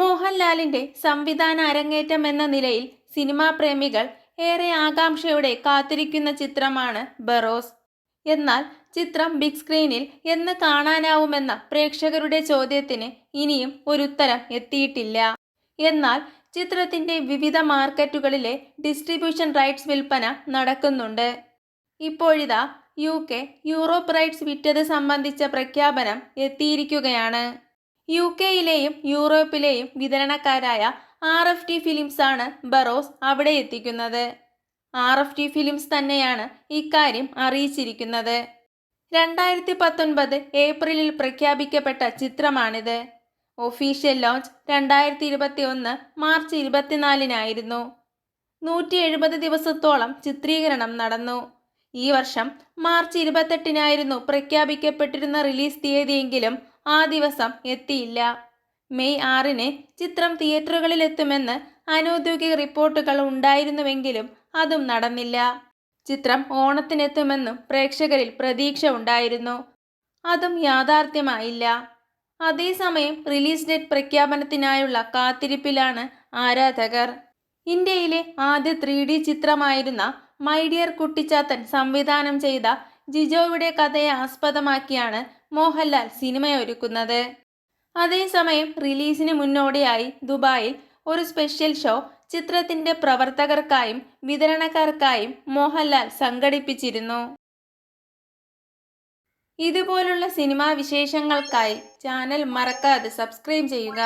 മോഹൻലാലിന്റെ സംവിധാന അരങ്ങേറ്റം എന്ന നിലയിൽ സിനിമാ പ്രേമികൾ ഏറെ ആകാംക്ഷയോടെ കാത്തിരിക്കുന്ന ചിത്രമാണ് ബറോസ്. എന്നാൽ ചിത്രം ബിഗ് സ്ക്രീനിൽ എന്ന് കാണാനാവുമെന്ന പ്രേക്ഷകരുടെ ചോദ്യത്തിന് ഇനിയും ഒരുത്തരം എത്തിയിട്ടില്ല. എന്നാൽ ചിത്രത്തിന്റെ വിവിധ മാർക്കറ്റുകളിലെ ഡിസ്ട്രിബ്യൂഷൻ റൈറ്റ്സ് വിൽപ്പന നടക്കുന്നുണ്ട്. ഇപ്പോഴിതാ യു കെ യൂറോപ്പ് റൈറ്റ്സ് വിറ്റത് സംബന്ധിച്ച പ്രഖ്യാപനം എത്തിയിരിക്കുകയാണ്. യു കെയിലെയും യൂറോപ്പിലെയും വിതരണക്കാരായ ആർ എഫ് ടി ഫിലിംസാണ് ബറോസ് അവിടെ എത്തിക്കുന്നത്. ആർ എഫ് ടി ഫിലിംസ് തന്നെയാണ് ഇക്കാര്യം അറിയിച്ചിരിക്കുന്നത്. രണ്ടായിരത്തി പത്തൊൻപത് ഏപ്രിലിൽ പ്രഖ്യാപിക്കപ്പെട്ട ചിത്രമാണിത്. ഒഫീഷ്യൽ ലോഞ്ച് രണ്ടായിരത്തി ഇരുപത്തി ഒന്ന് മാർച്ച് ഇരുപത്തിനാലിനായിരുന്നു. നൂറ്റി എഴുപത് ദിവസത്തോളം ചിത്രീകരണം നടന്നു. ഈ വർഷം മാർച്ച് ഇരുപത്തെട്ടിനായിരുന്നു പ്രഖ്യാപിക്കപ്പെട്ടിരുന്ന റിലീസ് തീയതിയെങ്കിലും ആ ദിവസം എത്തിയില്ല. മെയ് ആറിന് ചിത്രം തിയേറ്ററുകളിലെത്തുമെന്ന് അനൗദ്യോഗിക റിപ്പോർട്ടുകൾ ഉണ്ടായിരുന്നുവെങ്കിലും അതും നടന്നില്ല. ചിത്രം ഓണത്തിനെത്തുമെന്നും പ്രേക്ഷകരിൽ പ്രതീക്ഷ ഉണ്ടായിരുന്നു. അതും യാഥാർത്ഥ്യമായില്ല. അതേസമയം റിലീസ് ഡേറ്റ് പ്രഖ്യാപനത്തിനായുള്ള കാത്തിരിപ്പിലാണ് ആരാധകർ. ഇന്ത്യയിലെ ആദ്യ ത്രീ ഡി ചിത്രമായിരുന്ന മൈഡിയർ കുട്ടിച്ചാത്തൻ സംവിധാനം ചെയ്ത ജിജോയുടെ കഥയെ ആസ്പദമാക്കിയാണ് മോഹൻലാൽ സിനിമയൊരുക്കുന്നത്. അതേസമയം റിലീസിന് മുന്നോടിയായി ദുബായിൽ ഒരു സ്പെഷ്യൽ ഷോ ചിത്രത്തിന്റെ പ്രവർത്തകർക്കായും വിതരണക്കാർക്കായും മോഹൻലാൽ സംഘടിപ്പിച്ചിരുന്നു. ഇതുപോലുള്ള സിനിമാ വിശേഷങ്ങൾക്കായി ചാനൽ മറക്കാതെ സബ്സ്ക്രൈബ് ചെയ്യുക.